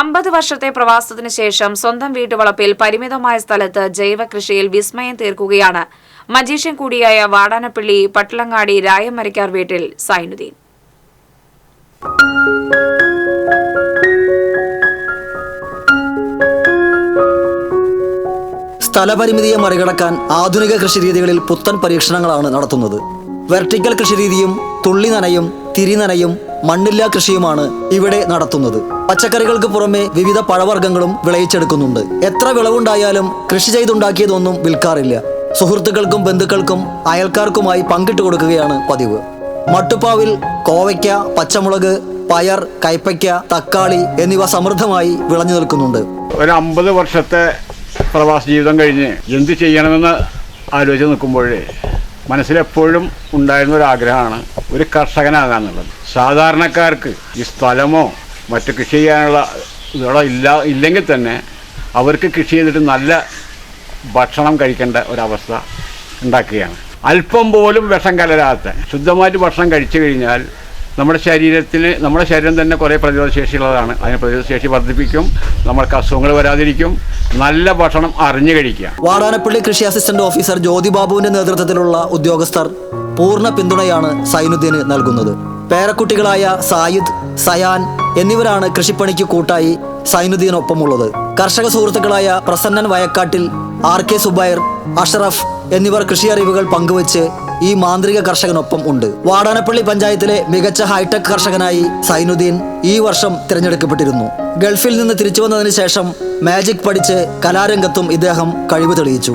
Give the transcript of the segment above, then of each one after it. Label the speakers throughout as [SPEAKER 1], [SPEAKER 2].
[SPEAKER 1] അമ്പത് വർഷത്തെ പ്രവാസത്തിന് ശേഷം സ്വന്തം വീട്ടുവളപ്പിൽ പരിമിതമായ സ്ഥലത്ത് ജൈവ കൃഷിയിൽ വിസ്മയം തീർക്കുകയാണ്. മജീഷ്യൻ കൂടിയായ വാടാനപ്പള്ളി പട്ടളങ്ങാടി രായമരക്കാർ വീട്ടിൽ സൈനുദ്ദീൻ.
[SPEAKER 2] സ്ഥലപരിമിതിയെ മറികടക്കാൻ ആധുനിക കൃഷിരീതികളിൽ പുത്തൻ പരീക്ഷണങ്ങളാണ് നടത്തുന്നത്. വെർട്ടിക്കൽ കൃഷിരീതിയും തുള്ളി നനയും തിരി നനയും മണ്ണില്ലാ കൃഷിയുമാണ് ഇവിടെ നടത്തുന്നത്. പച്ചക്കറികൾക്ക് പുറമെ വിവിധ പഴവർഗങ്ങളും വിളയിച്ചെടുക്കുന്നുണ്ട്. എത്ര വിളവുണ്ടായാലും കൃഷി ചെയ്തുണ്ടാക്കിയതൊന്നും വിൽക്കാറില്ല. സുഹൃത്തുക്കൾക്കും ബന്ധുക്കൾക്കും അയൽക്കാർക്കുമായി പങ്കിട്ട് കൊടുക്കുകയാണ് പതിവ്. മട്ടുപ്പാവിൽ കോവയ്ക്ക പച്ചമുളക് പയർ കൈപ്പയ്ക്ക തക്കാളി എന്നിവ സമൃദ്ധമായി വിളഞ്ഞു നിൽക്കുന്നുണ്ട്.
[SPEAKER 3] ഒരു അമ്പത് വർഷത്തെ പ്രവാസ ജീവിതം കഴിഞ്ഞ് എന്ത് ചെയ്യണമെന്ന് ആലോചിച്ച് നിൽക്കുമ്പോഴേ മനസ്സിലെപ്പോഴും ഉണ്ടായിരുന്ന ഒരു ആഗ്രഹമാണ് ഒരു കർഷകനാകാന്നുള്ളത് സാധാരണക്കാർക്ക് ഈ സ്ഥലമോ മറ്റു കൃഷി ചെയ്യാനുള്ള ഇതോടെ ഇല്ല ഇല്ലെങ്കിൽ തന്നെ അവർക്ക് കൃഷി ചെയ്തിട്ട് നല്ല ഭക്ഷണം കഴിക്കേണ്ട ഒരവസ്ഥ ഉണ്ടാക്കുകയാണ്. അല്പം പോലും വിഷം കലരാത്ത ശുദ്ധമായിട്ട് ഭക്ഷണം കഴിച്ചു കഴിഞ്ഞാൽ നമ്മുടെ ശരീരത്തിന് നമ്മുടെ ശരീരം തന്നെ കുറേ പ്രതിരോധശേഷിയുള്ളതാണ്. അതിന് പ്രതിരോധശേഷി വർദ്ധിപ്പിക്കും നമ്മൾക്ക് അസുഖങ്ങൾ വരാതിരിക്കും നല്ല ഭക്ഷണം അറിഞ്ഞു കഴിക്കുക.
[SPEAKER 2] വാടാനപ്പള്ളി കൃഷി അസിസ്റ്റന്റ് ഓഫീസർ ജ്യോതിബാബുവിന്റെ നേതൃത്വത്തിലുള്ള ഉദ്യോഗസ്ഥർ പൂർണ പിന്തുണയാണ് സൈനുദ്ദീന് നൽകുന്നത്. പേരക്കുട്ടികളായ സായിദ് സയാൻ എന്നിവരാണ് കൃഷിപ്പണിക്ക് കൂട്ടായി സൈനുദ്ദീനൊപ്പമുള്ളത്. കർഷക സുഹൃത്തുക്കളായ പ്രസന്നൻ വയക്കാട്ടിൽ ആർ കെ സുബൈർ അഷറഫ് എന്നിവർ കൃഷി അറിവുകൾ പങ്കുവച്ച് ഈ മാന്ത്രിക കർഷകനൊപ്പം ഉണ്ട്. വാടാനപ്പള്ളി പഞ്ചായത്തിലെ മികച്ച ഹൈടെക് കർഷകനായി സൈനുദ്ദീൻ ഈ വർഷം തിരഞ്ഞെടുക്കപ്പെട്ടിരുന്നു. ഗൾഫിൽ നിന്ന് തിരിച്ചു വന്നതിന് ശേഷം മാജിക് പഠിച്ച് കലാരംഗത്തും ഇദ്ദേഹം കഴിവ് തെളിയിച്ചു.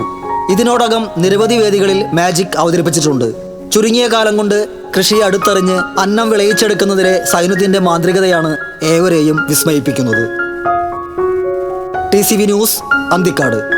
[SPEAKER 2] ഇതിനോടകം നിരവധി വേദികളിൽ മാജിക് അവതരിപ്പിച്ചിട്ടുണ്ട്. ചുരുങ്ങിയ കാലം കൊണ്ട് കൃഷിയെ അടുത്തറിഞ്ഞ് അന്നം വിളയിച്ചെടുക്കുന്നതിലെ സൈനുദ്ദീന്റെ മാന്ത്രികതയാണ് ഏവരെയും വിസ്മയിപ്പിക്കുന്നത്. T C V news Anthikad.